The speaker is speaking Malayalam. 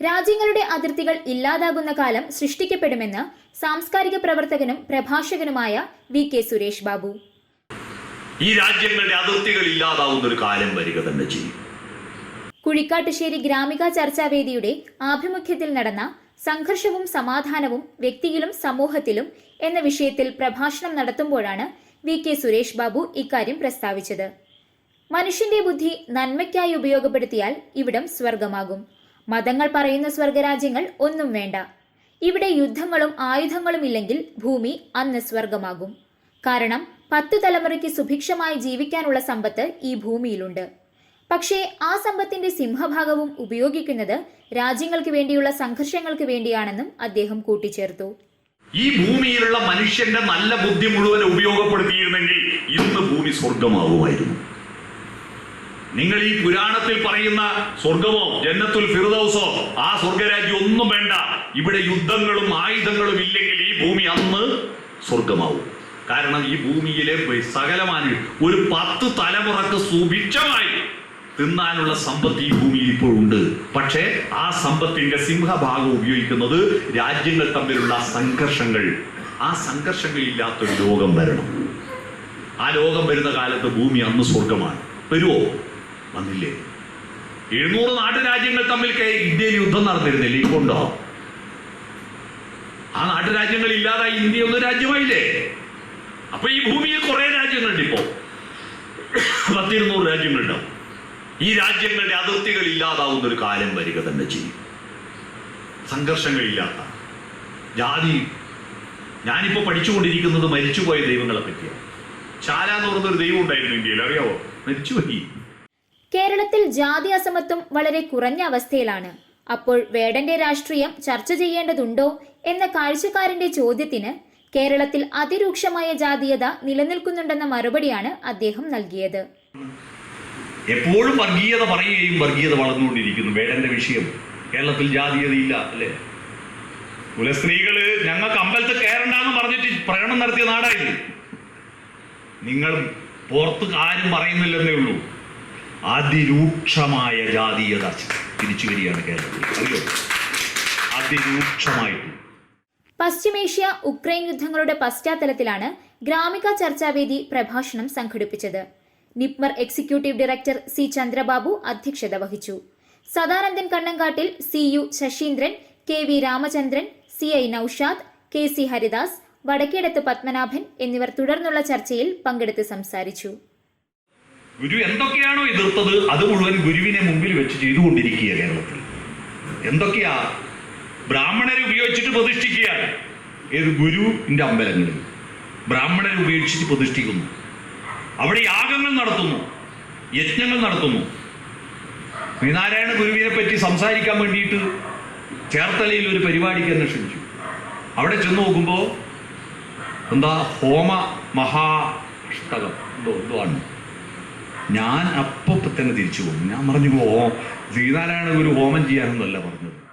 രാജ്യങ്ങളുടെ അതിർത്തികൾ ഇല്ലാതാകുന്ന കാലം സൃഷ്ടിക്കപ്പെടുമെന്ന് സാംസ്കാരിക പ്രവർത്തകനും പ്രഭാഷകനുമായ വി കെ സുരേഷ് ബാബു. ഈ രാജ്യങ്ങളുടെ അതിർത്തികൾ ഇല്ലാതാവുന്ന ഒരു കാലം വരിക തന്നെ ചെയ്യും. കുഴിക്കാട്ടുശ്ശേരി ഗ്രാമിക ചർച്ചാവേദിയുടെ ആഭിമുഖ്യത്തിൽ നടന്ന സംഘർഷവും സമാധാനവും വ്യക്തിയിലും സമൂഹത്തിലും എന്ന വിഷയത്തിൽ പ്രഭാഷണം നടത്തുമ്പോഴാണ് വി കെ സുരേഷ് ബാബു ഇക്കാര്യം പ്രസ്താവിച്ചത്. മനുഷ്യന്റെ ബുദ്ധി നന്മയ്ക്കായി ഉപയോഗപ്പെടുത്തിയാൽ ഇവിടം സ്വർഗമാകും മതങ്ങൾ പറയുന്ന സ്വർഗരാജ്യങ്ങൾ ഒന്നും വേണ്ട. ഇവിടെ യുദ്ധങ്ങളും ആയുധങ്ങളും ഇല്ലെങ്കിൽ ഭൂമി അന്ന് സ്വർഗമാകും. കാരണം പത്തു തലമുറയ്ക്ക് സുഭിക്ഷമായി ജീവിക്കാനുള്ള സമ്പത്ത് ഈ ഭൂമിയിലുണ്ട്. പക്ഷേ ആ സമ്പത്തിന്റെ സിംഹഭാഗവും ഉപയോഗിക്കുന്നത് രാജ്യങ്ങൾക്ക് വേണ്ടിയുള്ള സംഘർഷങ്ങൾക്ക് വേണ്ടിയാണെന്നും അദ്ദേഹം കൂട്ടിച്ചേർത്തു. ഈ ഭൂമിയിലുള്ള മനുഷ്യന്റെ നല്ല ബുദ്ധി മുഴുവൻ ഉപയോഗപ്പെടുത്തിയിരുന്നെങ്കിൽ ഇന്ന് ഭൂമി സ്വർഗമാകുമായിരുന്നു. നിങ്ങൾ ഈ പുരാണത്തിൽ പറയുന്ന സ്വർഗമോ ജന്നത്തുൽ ഫിർദൗസോ ആ സ്വർഗരാജ്യം ഒന്നും വേണ്ട. ഇവിടെ യുദ്ധങ്ങളും ആയുധങ്ങളും ഇല്ലെങ്കിൽ ഈ ഭൂമി അന്ന് സ്വർഗമാവും. കാരണം ഈ ഭൂമിയിലെ സകലമാന ഒരു പത്ത് തലമുറയ്ക്ക് സുഭിക്ഷമായി തിന്നാനുള്ള സമ്പത്ത് ഈ ഭൂമിയിൽ ഇപ്പോഴുണ്ട് പക്ഷേ ആ സമ്പത്തിന്റെ സിംഹഭാഗം ഉപയോഗിക്കുന്നത് രാജ്യങ്ങൾ തമ്മിലുള്ള സംഘർഷങ്ങൾ. ആ സംഘർഷങ്ങളില്ലാത്തൊരു ലോകം വരണം. ആ ലോകം വരുന്ന കാലത്ത് ഭൂമി അന്ന് സ്വർഗമാണ്. വരുമോ വന്നില്ലേ? എഴുന്നൂറ് നാട്ടുരാജ്യങ്ങൾ തമ്മിൽ ഇന്ത്യയിൽ യുദ്ധം നടന്നിരുന്നില്ല? കൊണ്ടോ ആ നാട്ടുരാജ്യങ്ങൾ ഇല്ലാതായി ഇന്ത്യ ഒന്നും രാജ്യമായില്ലേ? അപ്പൊ ഈ ഭൂമിയിൽ കുറെ രാജ്യങ്ങളുണ്ട് ഇപ്പോ. പത്തിരുന്നൂറ് രാജ്യങ്ങളുണ്ടാവും. ഈ രാജ്യങ്ങളുടെ അതിർത്തികൾ ഇല്ലാതാവുന്ന ഒരു കാലം വരിക തന്നെ ചെയ്യും. സംഘർഷങ്ങളില്ലാത്ത. ജാതി ഞാനിപ്പോ പഠിച്ചുകൊണ്ടിരിക്കുന്നത് മരിച്ചുപോയ ദൈവങ്ങളെ പറ്റിയാണ്. ചാല എന്ന് ഒരു ദൈവം ഉണ്ടായിരുന്നു ഇന്ത്യയിൽ. അറിയാവോ? മരിച്ചുപോയി. കേരളത്തിൽ ജാതി അസമത്വം വളരെ കുറഞ്ഞ അവസ്ഥയിലാണ്. അപ്പോൾ വേടന്റെ രാഷ്ട്രീയം ചർച്ച ചെയ്യേണ്ടതുണ്ടോ എന്ന കാഴ്ചക്കാരന്റെ ചോദ്യത്തിന് കേരളത്തിൽ അതിരൂക്ഷമായ ജാതീയത നിലനിൽക്കുന്നുണ്ടെന്ന മറുപടിയാണ് അദ്ദേഹം നൽകിയത്. എപ്പോഴും വർഗീയത പറയുകയും വർഗീയത വളർന്നുകൊണ്ടിരിക്കുന്നു വേടന്റെ വിഷയം. കേരളത്തിൽ ജാതീയതയില്ല അല്ലേ? കുലസ്ത്രീകൾ ഞങ്ങൾക്ക് അമ്പലത്തിൽ കയറണ്ടെന്ന് പറഞ്ഞിട്ട് പ്രകടനം നടത്തിയ നാടായിരുന്നു നിങ്ങൾ പുറത്ത് ആരും പറയുന്നില്ലെന്നേ ഉള്ളൂ. അതിരൂക്ഷമായ ജാതീയത തിരിച്ചു വരികയാണ് കേരളത്തിൽ. അറിയോ? അതിരൂക്ഷമായിട്ട്. പശ്ചിമേഷ്യ ഉക്രൈൻ യുദ്ധങ്ങളുടെ പശ്ചാത്തലത്തിലാണ് ഗ്രാമിക ചർച്ചാവേദി പ്രഭാഷണം സംഘടിപ്പിച്ചത്. NIPMR executive director C Chandrababu അധ്യക്ഷത വഹിച്ചു. Sadanandan Kannankattil C U Saseendran K V Ramachandran C I Noushad K C Haridas Vadakkedath Padmanabhan എന്നിവർ തുടർന്നുള്ള ചർച്ചയിൽ പങ്കെടുത്ത് സംസാരിച്ചു. ഗുരു എന്തൊക്കെയാണോ എതിർത്തത് അത് മുഴുവൻ ഗുരുവിനെ മുമ്പിൽ വെച്ച് ചെയ്തുകൊണ്ടിരിക്കുക കേരളത്തിൽ. എന്തൊക്കെയാ? ബ്രാഹ്മണരെ ഉപയോഗിച്ചിട്ട് പ്രതിഷ്ഠിക്കുകയാണ്. ഏത് ഗുരുവിന്റെ അമ്പലങ്ങളിൽ. ബ്രാഹ്മണരെ ഉപയോഗിച്ചിട്ട് പ്രതിഷ്ഠിക്കുന്നു. അവിടെ യാഗങ്ങൾ നടത്തുന്നു. യജ്ഞങ്ങൾ നടത്തുന്നു. ശ്രീനാരായണ ഗുരുവിനെ പറ്റി സംസാരിക്കാൻ വേണ്ടിയിട്ട് ചേർത്തലയിൽ ഒരു പരിപാടിക്ക് തന്നെ ക്ഷണിച്ചു. അവിടെ ചെന്ന് നോക്കുമ്പോൾ എന്താ ഹോമ മഹാഷ്ടകം എന്തോ എന്തോ ആണ്. ഞാൻ അപ്പൊ തന്നെ തിരിച്ചു പോകും ഞാൻ പറഞ്ഞു ഓ ശ്രീനാരായണ ഗുരു ഹോമം ചെയ്യാനൊന്നല്ല പറഞ്ഞത്.